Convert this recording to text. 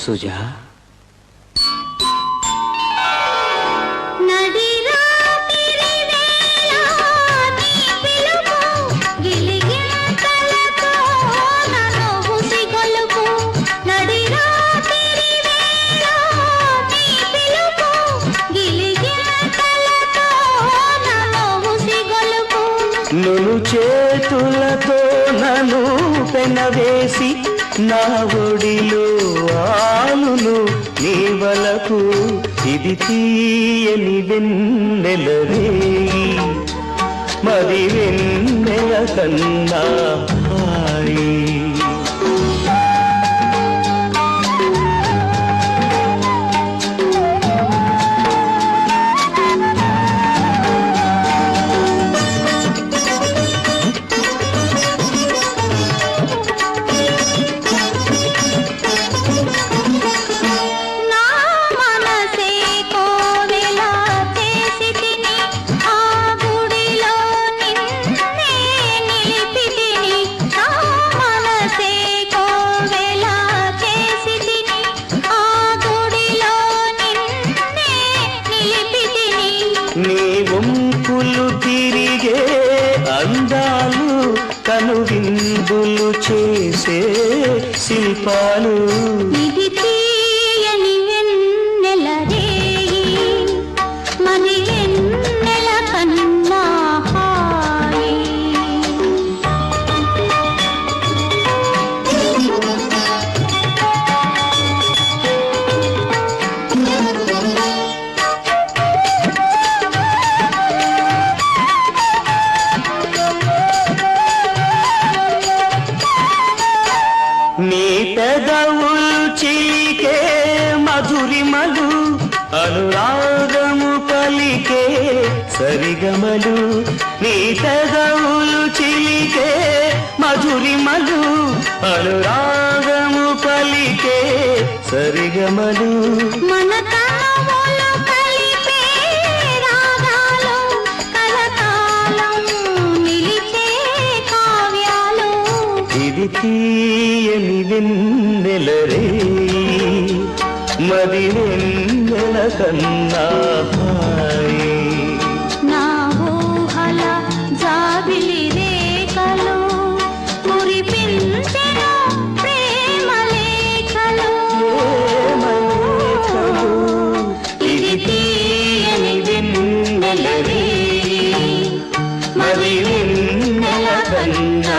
సుజా నును చేతులతో నను పెనవేసి నా ఒడిలో ఆలులు నీవలకు ఇది తీయని వెన్నెలవే మరి వెన్నెల కన్నా హాయి. కలిగే అందాలు కనువిందులు చేసే శిల్పాలు. ఇది నీ పెదవులు చీకే మధురిమలు అనురాగము పలికే సరిగమలు. నీ పెదవులు చిలికే మధురిమలు అనురాగము పలికే సరిగమలు. మన ఇది തിയനി വെന്നലരേ മതിവെന്നല കണ്ണായി మరి నిన్నల కన్నా